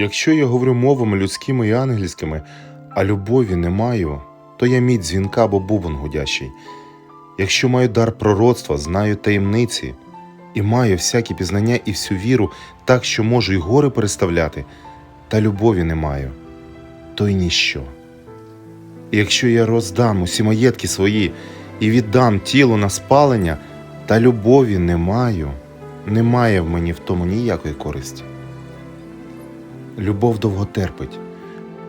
Якщо я говорю мовами людськими і ангельськими, а любові не маю, то я мідь дзвінка або бубон гудящий. Якщо маю дар пророцтва, знаю таємниці, і маю всякі пізнання і всю віру, так що можу й гори переставляти, та любові не маю, то й ніщо. Якщо я роздам усі маєтки свої і віддам тіло на спалення, та любові не маю, немає в мені в тому ніякої користі. Любов довго терпить,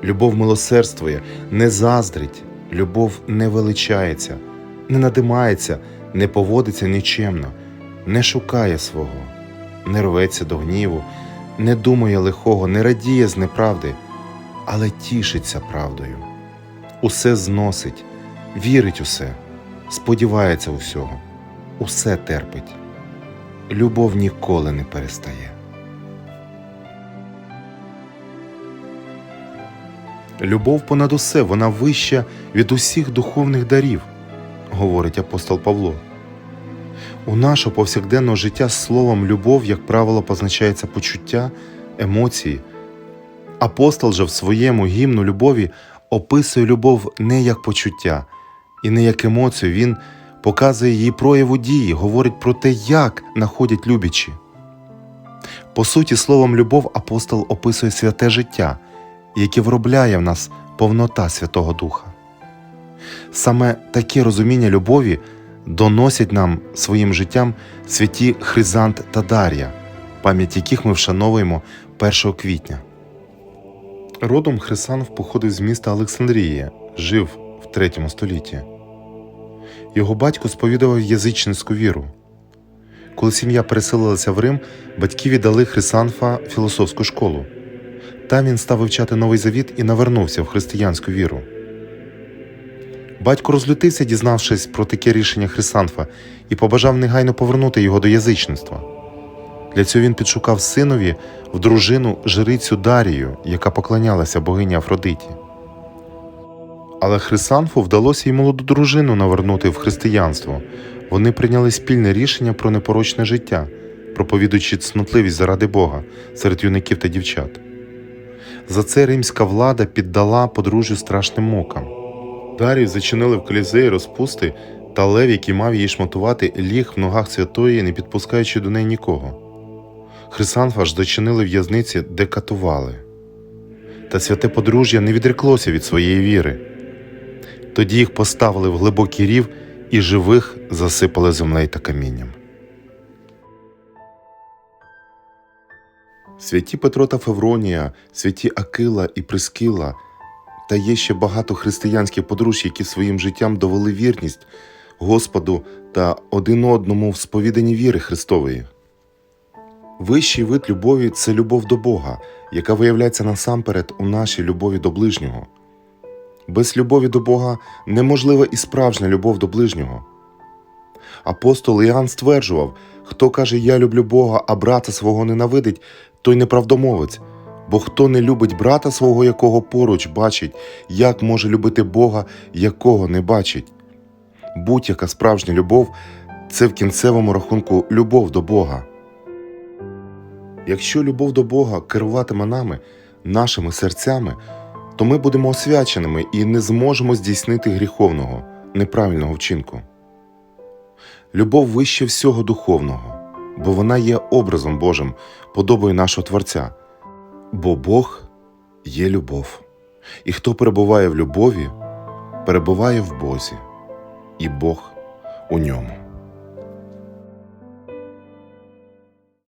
любов милосердствує, не заздрить, любов не величається, не надимається, не поводиться нічемно, не шукає свого, не рветься до гніву, не думає лихого, не радіє з неправди, але тішиться правдою. Усе зносить, вірить усе, сподівається усього, усе терпить. Любов ніколи не перестає. Любов понад усе, вона вища від усіх духовних дарів, говорить апостол Павло. У нашого повсякденного життя словом любов, як правило, позначається почуття, емоції. Апостол же в своєму гімну любові описує любов не як почуття і не як емоцію, він показує її прояву дії, говорить про те, як находять любячі. По суті, словом любов апостол описує святе життя, яке виробляє в нас повнота Святого Духа. Саме таке розуміння любові доносять нам своїм життям святі Хризант та Дар'я, пам'ять яких ми вшановуємо 1 квітня. Родом Хрисанф походив з міста Олександрія, жив в 3 столітті. Його батько сповідував язичницьку віру. Коли сім'я переселилася в Рим, батьки віддали Хрисанфа філософську школу. Там він став вивчати новий завіт і навернувся в християнську віру. Батько розлютився, дізнавшись про таке рішення Хрисанфа, і побажав негайно повернути його до язичництва. Для цього він підшукав синові в дружину жрицю Дарію, яка поклонялася богині Афродиті. Але Хрисанфу вдалося й молоду дружину навернути в християнство. Вони прийняли спільне рішення про непорочне життя, проповідуючи цнотливість заради Бога серед юнаків та дівчат. За це римська влада піддала подружжю страшним мукам. Дарію зачинили в колізеї розпусти, та лев, який мав її шматувати, ліг в ногах святої, не підпускаючи до неї нікого. Хрисанфа ж зачинили в'язниці, де катували. Та святе подружжя не відреклося від своєї віри. Тоді їх поставили в глибокий рів і живих засипали землею та камінням. Святі Петро та Февронія, святі Акила і Прискила та є ще багато християнських подружжя, які своїм життям довели вірність Господу та один одному в сповіданні віри Христової. Вищий вид любові це любов до Бога, яка виявляється насамперед у нашій любові до ближнього. Без любові до Бога неможлива і справжня любов до ближнього. Апостол Іоанн стверджував, хто каже Я люблю Бога, а брата свого ненавидить, той неправдомовець. Бо хто не любить брата свого, якого поруч бачить, як може любити Бога, якого не бачить. Будь-яка справжня любов це в кінцевому рахунку любов до Бога. Якщо любов до Бога керуватиме нами, нашими серцями, то ми будемо освяченими і не зможемо здійснити гріховного, неправильного вчинку. Любов вище всього духовного, бо вона є образом Божим, подобою нашого Творця. Бо Бог є любов, і хто перебуває в любові, перебуває в Бозі, і Бог у ньому.